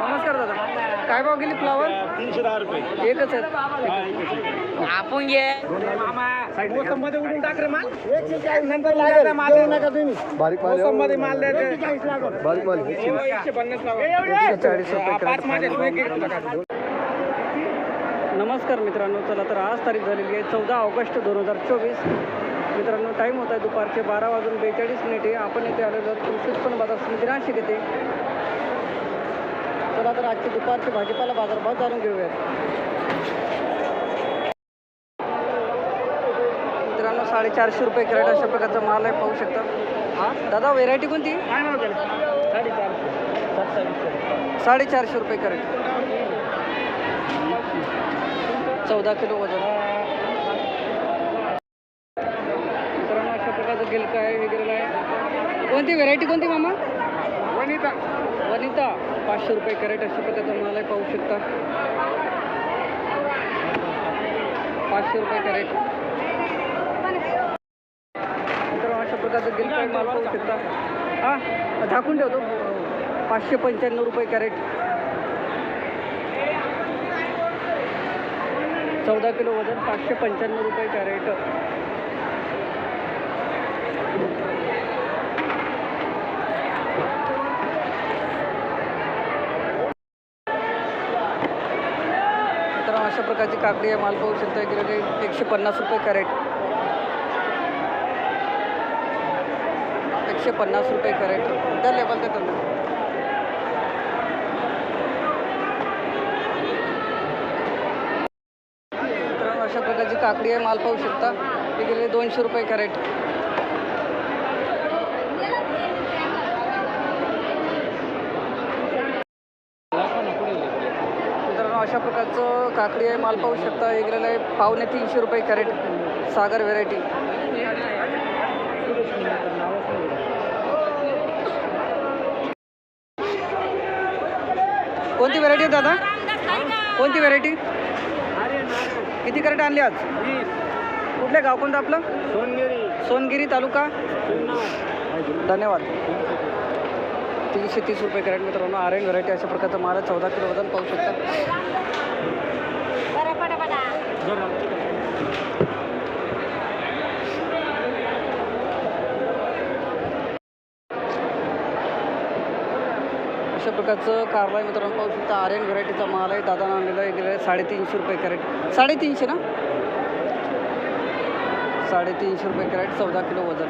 नमस्कार दादा. काय भाव गेली फ्लावर? तीनशे दहा रुपये. एकच आहेत. आपण घे. उडून टाक रे माल. बारीक माल माल द्यायचे बारीक माल एकशे पन्नास चाळीस रुपये. नमस्कार मित्रांनो चला तर आज तारीख झालेली आहे चौदा ऑगस्ट दोन हजार चोवीस. मित्रांनो टाईम होता आहे दुपारचे बारा वाजून बेचाळीस मिनिटे. आपण इथे आलेलो कृषी उत्पन्न बाजार समिती नाशिक येते चला तर आजचे दुपारचे भाजीपाला बाजारभाव जाणून घेऊयात. मित्रांनो साडेचारशे रुपये कॅरेट अशा प्रकारचा माल आहे पाहू शकता. हा दादा व्हेरायटी कोणती. साडेचारशे रुपये कॅरेट. चौदा किलो वजन मित्रांनो गिलका आहे वगैरे आहे कोणती व्हेरायटी कोणती मामा? वनिता. वनिता. पाचशे रुपये कॅरेट अशा माल आहे पाहू शकता. पाचशे रुपये कॅरेट. मित्रांनो अशा प्रकारचं माल पाहू शकता. हा झाकून ठेवतो. पाचशे पंच्याण्णव रुपये कॅरेट. चौदा किलो वजन पाचशे पंच्याण्णव रुपये कॅरेट मित्रांनो अशा प्रकारची काकडी आहे माल पाहू शकता गेलेले एकशे पन्नास रुपये कॅरेट. एकशे पन्नास रुपये कॅरेट. त्या लेवल देतात मित्रांनो अशा प्रकारची काकडी आहे माल पाहू शकता ते गेले दोनशे रुपये कॅरेट मित्रांनो प्रकारचं काकडी आहे माल पाहू शकता. हे आहे पावणे तीनशे रुपये कॅरेट. सागर व्हेरायटी कोणती व्हरायटी आहे दादा? कोणती व्हरायटी किती कॅरेट आणली आज? कुठले गाव कोणतं आपलं? सोनगिरी सोनगिरी तालुका? धन्यवाद. तीनशे तीस रुपये कॅरेट मित्रांनो आर एन व्हरायटी अशा प्रकारचा माल चौदा किलो वजन पाहू शकता. प्रकारचं कारला आहे मित्रांनो पाहू शकता आर एन व्हरायटीचा माल आहे. दादा आणलेला आहे गेलेला आहे साडेतीनशे रुपये कॅरेट. साडेतीनशे ना? साडेतीनशे रुपये कॅरेट चौदा किलो वजन.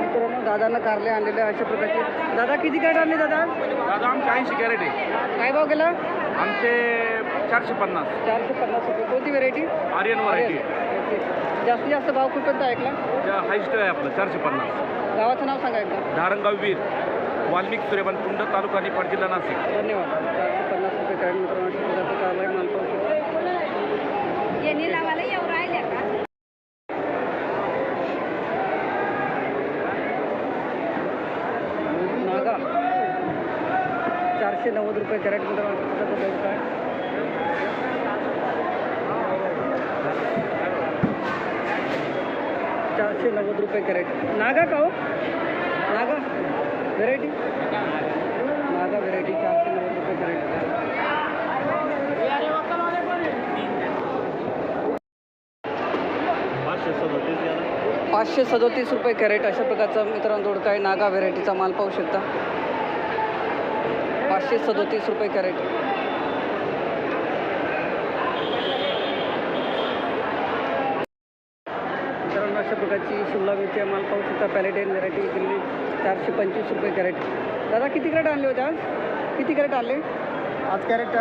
मित्रांनो दादानं कारले आणलेले अशा प्रकारचे. दादा किती कॅरेट आणले दादा? दादा आमचे ऐंशी कॅरेट आहे. काय भाव गेला आमचे चारशे पन्नास. चारशे पन्नास रुपये. कोणती व्हेरायटी? आर्यन व्हरायटी. जास्तीत जास्त भाव कुठपर्यंत ऐकला? हायस्ट आहे आपलं चारशे पन्नास. गावाचं नाव सांगा एकदा. धारणगाव वीर वाल्मिक सूर्यबन कुंड तालुका निफाड जिल्हा नाशिक. धन्यवाद. चारशे पन्नास रुपये कॅरेट मित्रांनो अशा प्रकारचं कारला आहे माल पाहू शकता यांनी लावायला येऊ राहिल्या का? नागा. चारशे नव्वद रुपये कॅरेट मित्रांनो अशा प्रकारचं बेल्ट आहे चारशे नव्वद रुपये कॅरेट. नागा का हो? नागा? व्हेरायटी नागा व्हेरायटी चारशे नव्वद रुपये कॅरेट पाचशे पाचशे सदोतीस रुपये कॅरेट अशा प्रकारचा मित्रांनो दोडका आहे. नागा व्हेरायटीचा माल पाहू शकता. पाचशे सदोतीस रुपये कॅरेट. अशा प्रकारची शिमला मिरची आहे माल पाहू शकता पॅलेटेन व्हेरायटी दिल्ली चारशे पंचवीस रुपये कॅरेट. दादा किती कॅरेट आणले होते आज? किती कॅरेट आणले? आज कॅरेट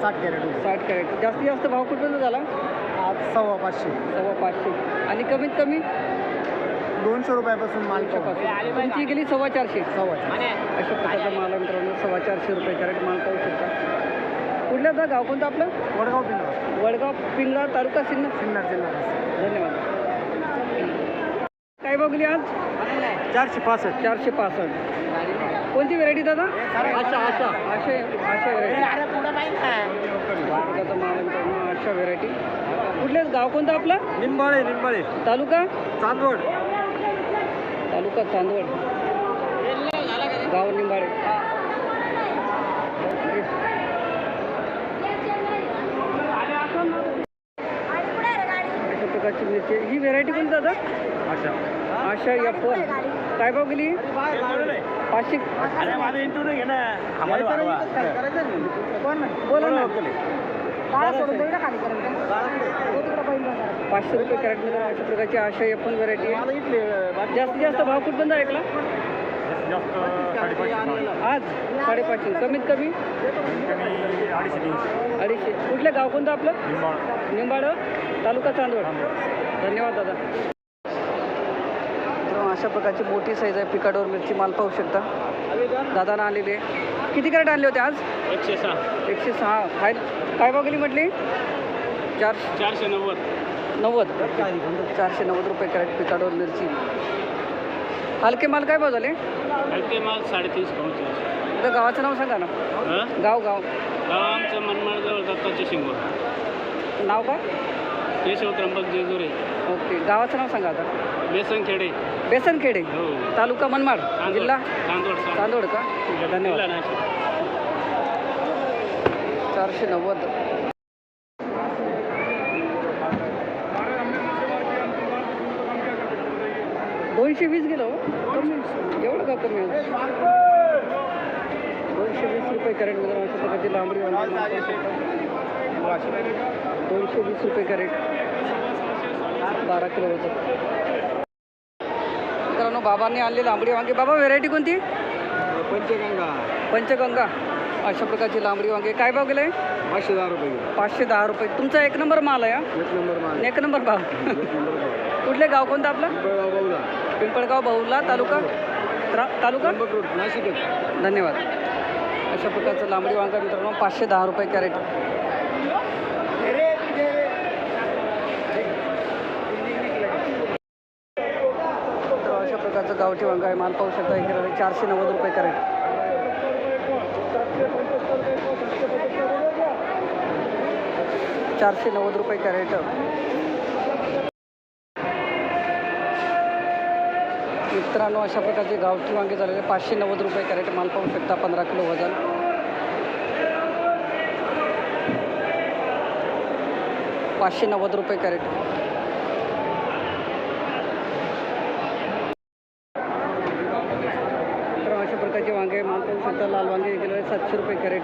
साठ कॅरेट साठ कॅरेट. जास्तीत जास्त भाव कुठपर्यंत झाला? आज सव्वा पाचशे. सव्वा पाचशे. आणि कमीत कमी? दोनशे रुपयापासून माल पाचशे. तुमची गेली सव्वा चारशे. सव्वा अशा प्रकारचा माल मित्रांनो सव्वा चारशे रुपये कॅरेट माल पाहू शकता कुठलं जा गाव कोणतं आपलं? वडगाव पिंपळा वडगाव पिंगळा तालुका सिन्नर. सिन्नर जिल्हा. धन्यवाद. काय बघली आज चारशे पासष्ट. चारशे पासष्ट. कोणती व्हेरायटी दादा? आशा आशा. आशा आशा व्हेरायटी आशा व्हेरायटी कुठले गाव कोणतं आपलं? निंबाळे निंबाळे. तालुका? चांदवड. तालुका चांदवड. गाव निंबाळे. प्रकारची मिरची. आहे. ही व्हेरायटी कोणती दादा? अच्छा आशा एफ वन काय भाव गेली? पाचशे. बोला ना. पाचशे रुपये कॅरेटमध्ये अशा प्रकारची आशा एफ वन व्हेरायटी आहे जास्तीत जास्त भाव कुठपर्यंत ऐकला आज साडेपाचशे. कमीत कमी? अडीचशे कुठलं गाव कोणतं आपलं? निंबाळ. निंबाड तालुका चांदवड. धन्यवाद दादा. अशा प्रकारची मोठी साईज आहे पिकाडोर मिरची. माल पाहू शकता. दादानं आलेली आहे. किती कॅरेट आणले होते आज? एकशे सहा. एकशे सहा. काय काय भाव गेली म्हटली? चार चारशे नव्वद. नव्वद. चारशे नव्वद रुपये कॅरेट पिकाडोर मिरची. हलके माल काय भाव झाले? हलके माल साडेतीस तर गावाचं नाव सांगा ना? गाव गाव. गाव आमचं मनमाडजवळ दत्ताचे शिंगोर नाव का केशव त्र्यंबक जेजुरे. ओके गावाचं नाव सांगा आता. बेसनखेडे. बेसनखेडे. हो. तालुका मनमाड जिल्हा? चांदोड चांदोड का? ठीक आहे धन्यवाद. नाशिक चारशे नव्वद. दोनशे वीस गेलो. एवढं का कमी? दोनशे वीस रुपये कॅरेटमध्ये अशा प्रकारची लांबडी वांगी दोनशे वीस रुपये कॅरेट. बारा किलो होतं मित्रांनो बाबांनी आणली लांबडी वांगी. बाबा व्हेरायटी कोणती? पंचगंगा. पंचगंगा. अशा प्रकारची लांबडी वांगी. काय भाव गेले पाचशे दहा रुपये पाचशे दहा रुपये. तुमचा एक नंबर माल आहे हा? एक नंबर माल एक नंबर भाव. कुठले गाव कोणतं आपलं? पिंपळगाव बाऊला पिंपळगाव बहुला तालुका? त्रा- तालुका? त्र्यंबक रोड नाशिकच. धन्यवाद. अशा प्रकारचं लांबडी वांगा मित्रांनो पाचशे दहा रुपये कॅरेट तर अशा प्रकारचं गावठी वांगा आहे माल पाहू शकता हे चारशे नव्वद रुपये कॅरेट. चारशे नव्वद रुपये कॅरेट. मित्रांनो अशा प्रकारचे गावठी वांगे झालेले पाचशे नव्वद रुपये कॅरेट माल पाहू शकता पंधरा किलो वजन. पाचशे नव्वद रुपये कॅरेट मित्रांनो अशा प्रकारचे वांगे माल शकता लाल वांगे गेलेले सातशे रुपये कॅरेट।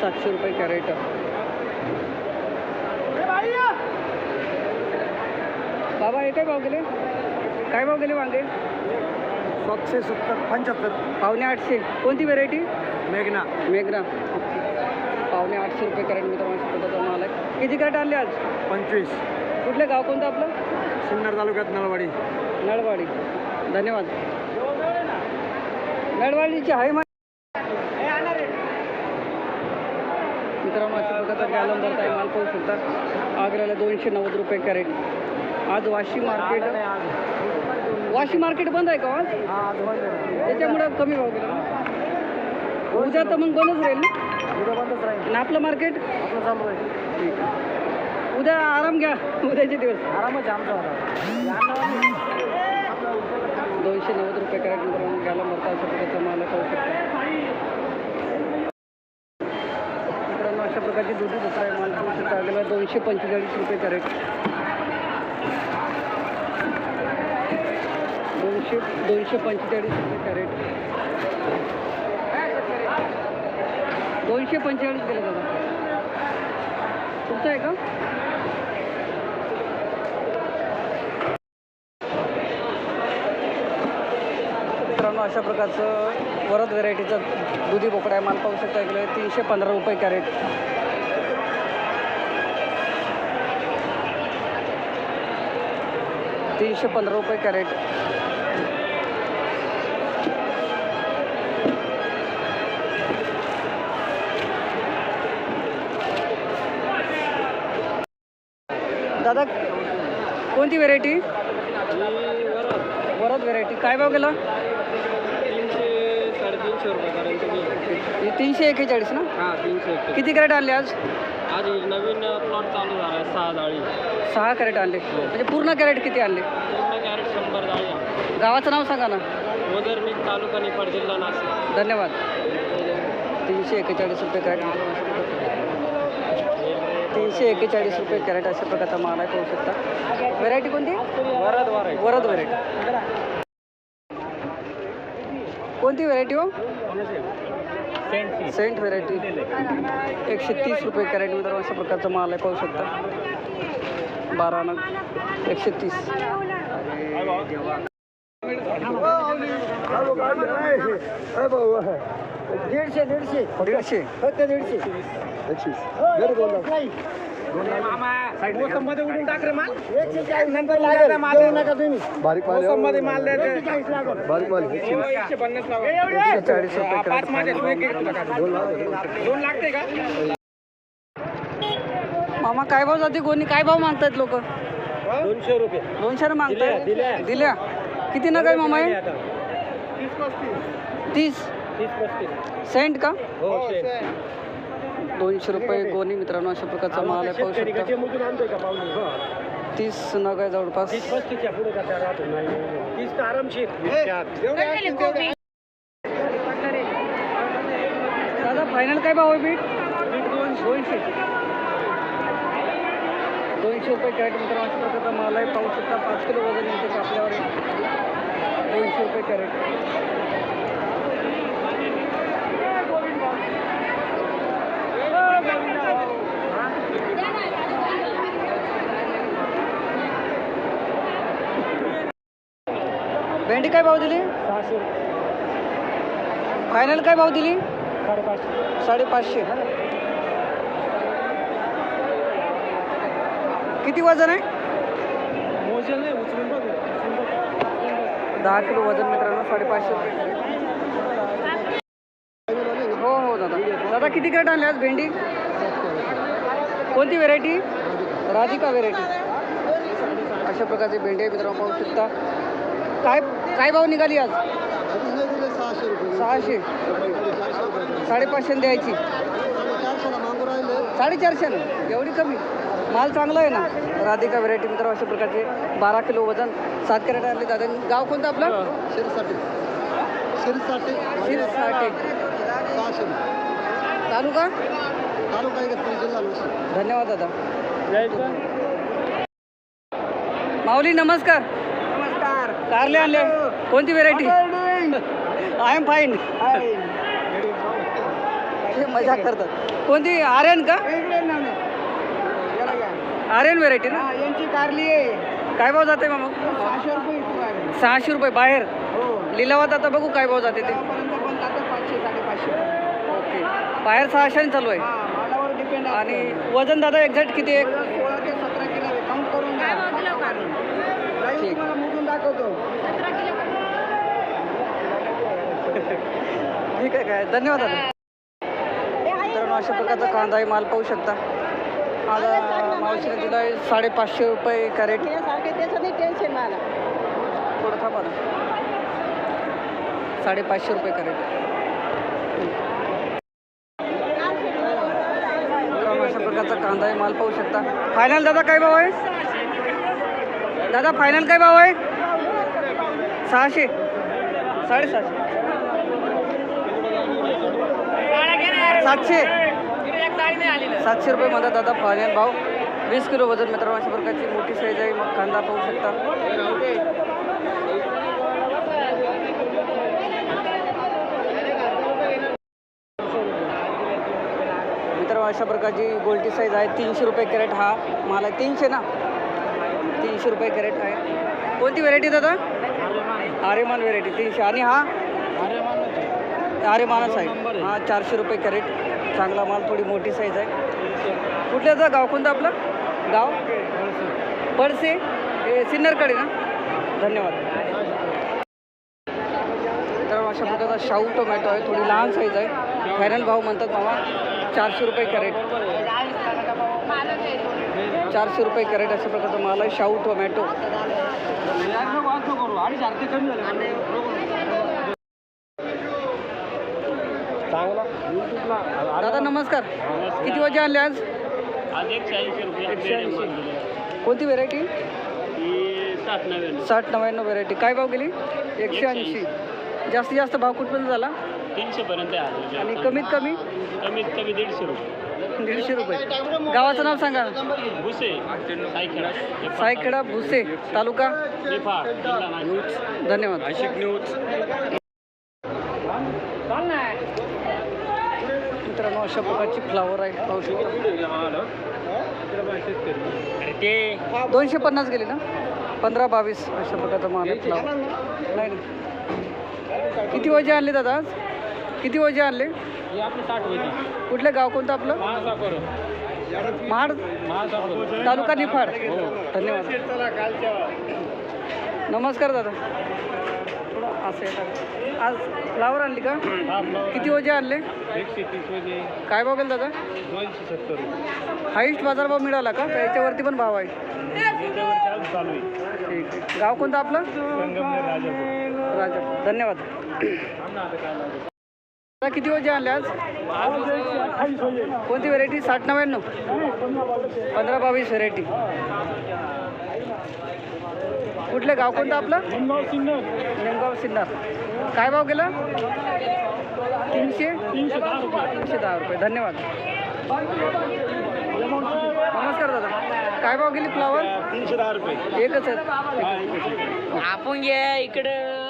सातशे रुपये कॅरेट। बाबा हे काय भाव गेले काय भाव गेले वांगे? सातशे सत्तर पंच्याहत्तर. पावणे आठशे. कोणती व्हेरायटी मेघना. मेघना. पावणे आठशे रुपये कॅरेट अशा प्रकारचा माल आहे किती कॅरेट आणले आज? पंचवीस. कुठलं गाव कोणतं आपलं? सिन्नर तालुक्यात नळवाडी. नळवाडी. धन्यवाद. नळवाडीची आहे मा मित्रांनो अशा गॅलन भरता आहे माल पाहू शकता. आग्र्याला दोनशे नव्वद रुपये कॅरेट. आज वाशी मार्केट वाशी मार्केट बंद आहे का आज? त्याच्यामुळं कमी भाव गेला ना? उद्या तर मग बंदच राहील ना? आणि आपलं मार्केट? ठीक आहे. उद्या आराम घ्या उद्याचे दिवस. आरामच आमचा दोनशे नव्वद रुपये कॅरेट मित्रांनो घ्यायला मरता अशा प्रकारचा माल पाहू शकता. मित्रांनो अशा प्रकारची दुधी दुसरा आहे माल पाहू शकता. गेला दोनशे पंचेचाळीस रुपये कॅरेट. दोनशे दोनशे पंचेचाळीस रुपये कॅरेट. दोनशे पंचेचाळीस गेले दादा तुमचं आहे का? मित्रांनो अशा प्रकारचं वरद व्हेरायटीचं दुधी बोकडा आहे. माल पाहू शकता इकडे तीनशे पंधरा रुपये कॅरेट तीनशे पंधरा रुपये कॅरेट दादा कोणती व्हेरायटी वरद. व्हेरायटी काय भाव गेला? साडेतीनशे रुपये हे तीनशे एक्केचाळीस ना? हां तीनशे किती कॅरेट आणले आज? आज नवीन प्लॉट चालू झाला आहे सहा जाळी. सहा कॅरेट आणले. म्हणजे पूर्ण कॅरेट किती आणले? पूर्ण कॅरेट शंभर जाळी. गावाचं नाव सांगा ना. मोदरनी तालुका निफाड जिल्हा नाशिक. धन्यवाद. तीनशे एक्केचाळीस रुपये कॅरेट. तीनशे एक्केचाळीस रुपये कॅरेट अशा प्रकारचा माल आहे पाहू शकता. व्हेरायटी कोणती? वरद वरद व्हेरायटी कोणती व्हेरायटी हो? सेंट व्हेरायटी एकशे तीस रुपये कॅरेट मित्रांनो अशा प्रकारचा माल आहे पाहू शकता. बारा नग एकशे तीस. दीडशे दीडशे. दीडशे. फक्त दीडशे. मोसममध्ये उडून टाक रे माल. एकशे चाळीस नंतर लागेल. देऊ नका तुम्ही. बारीक माल मोसममध्ये माल द्यायचे आहे. बारीक माल आहे. एकशे पन्नास लावा. एकशे चाळीस रुपये पाच कॅरेट माझे तू एक एक तुला काढ. दोन लागते का? मामा काय भाव जाते कोणी काय भाव मागतायत लोक? दोनशे रुपये. दोनशे ना मागतायत दिल्या. दिल्या. किती नग आहे मामा हे? तीस तीस. सेंट का? हो दोनशे रुपये गोणी मित्रांनो अशा प्रकारचा माल आहे पाहू शकता. पाहुणे? तीस नग आहे जवळपास दादा फायनल काय भाव आहे बीट? दोनशे. दोनशे रुपये कॅरेट मित्रांनो अशा प्रकारचा माल आहे. पाहू शकता पाच किलो वजन येते आपल्यावर. दोनशे रुपये कॅरेट. भेंडी काय भाव दिली? सहाशे. फायनल काय भाव दिली? साडेपाचशे. साडेपाचशे. किती वजन आहे. दहा किलो वजन मित्रांनो साडेपाचशे. हो हो दादा. दादा किती कॅरेट आणले आज भेंडी? कोणती व्हेरायटी राधिका व्हेरायटी अशा प्रकारची भेंडी आहे मित्रांनो पाहू शकता. काय काय भाव निघाली आज? सहाशे. रुपये सहाशे साडेपाचशे द्यायची. चारशेला मागू राहिले साडेचारशे ना एवढी कमी? माल चांगला आहे ना? राधिका व्हेरायटी मित्र अशा प्रकारचे बारा किलो वजन सात कॅरेट आणले दादा गाव कोणतं आपलं? शिरसाटे. तालुका? धन्यवाद दादा. माऊली नमस्कार. नमस्कार. कारले आणले. कोणती व्हेरायटी आय एम फाईन. मजा करतात. कोणती? आर्यन का? आर्यन व्हेरायटी ना? यांची कारली आहे. काय भाव जाते मग? सहाशे रुपये सहाशे रुपये बाहेर. हो. लिलावात आता बघू काय भाव जाते ते. त्यापर्यंत पण जातं पाचशे साडेपाचशे. ओके. बाहेर सहाशे चालू आहे. मालावर डिपेंड आणि वजन दादा एक्झॅक्ट किती आहे सोळा ते सतरा किलो आहे काउंट करून काय ठीक. तुम्हाला मोजून दाखवतो ठीक आहे काय? धन्यवाद. दादा मित्रांनो अशा प्रकारचा कांदा आहे माल पाहू शकता. आता मावशीने दिला आहे साडेपाचशे रुपये कॅरेट. टेन्शन थोडं थांबा ना. साडेपाचशे रुपये कॅरेट. प्रकारचा कांदा आहे माल पाहू शकता. फायनल दादा काय भाव आहे? दादा फायनल काय भाव आहे? सहाशे. साडेसहाशे. सातशे. सातशे रुपये म्हणतात दादा फायनल भाव. वीस किलो वजन मित्रांनो अशा प्रकारची मोठी साईज आहे मग कांदा पाहू शकता. मित्रांनो अशा प्रकारची गोल्टी साईज आहे. तीनशे रुपये कॅरेट हा माल तीनशे ना? तीनशे रुपये कॅरेट आहे. कोणती व्हेरायटी दादा? आर्यमान व्हेरायटी तीनशे. आणि हा? आर्यमानच आहे हा चारशे रुपये कॅरेट. चांगला माल थोडी मोठी साईज आहे. कुठल्याचा गाव कोणतं आपलं? गाव? पडसे हे सिन्नरकडे ना? धन्यवाद. तर अशा प्रकारचा शाहू टोमॅटो आहे. थोडी लहान साईज आहे. फायनल भाव म्हणतात मामा चारशे रुपये कॅरेट. चारशे रुपये कॅरेट अशा प्रकारचा माल आहे. शाहू टोमॅटो चांगला युट्यूबला दादा नमस्कार. किती वाजे आणले आज? आज एकशे ऐंशी रुपये एकशे ऐंशी. कोणती व्हेरायटी ही साठ नव्याण्णव. व्हेरायटी काय भाव गेली? एकशे ऐंशी. जास्तीत जास्त भाव कुठपर्यंत झाला? तीनशे पर्यंत आहे आणि कमीत कमी? कमीत कमी दीडशे रुपये. दीडशे रुपये. गावाचं नाव सांगा भुसे. सायखेडा. सायखेडा भुसे तालुका? धन्यवाद नाशिक न्यूज मित्रांनो अशा प्रकारची फ्लावर आहे पाहू शकता. ते दोनशे पन्नास गेले ना? पंधरा बावीस अशा प्रकारचा माल आहे फ्लावर नाही नाही. किती वजे आणले दादा आज? किती वजे आणले? कुठलं गाव कोणतं आपलं? महाड? तालुका निफाड. धन्यवाद. नमस्कार दादा. असं आहे आज फ्लावर आणली का? किती वजे आणले? एकशे तीस होते काय भाव गेला दादा? दोनशे सत्तर. हाईस्ट बाजारभाव मिळाला का? का याच्यावरती पण भाव आहे? ठीक आहे. गाव कोणतं आपलं? राजा धन्यवाद. दादा, किती वजे आणले आज? कोणती व्हेरायटी साठ नव्याण्णव? पंधरा बावीस व्हेरायटी कुठले गाव कोणतं आपलं? निमगाव सिन्नर. काय भाव गेला? तीनशे? तीनशे दहा रुपये. तीनशे दहा रुपये. धन्यवाद. नमस्कार दादा. काय भाव गेली फ्लावर तीनशे दहा रुपये. एकच आहेत. आपण घ्या इकडं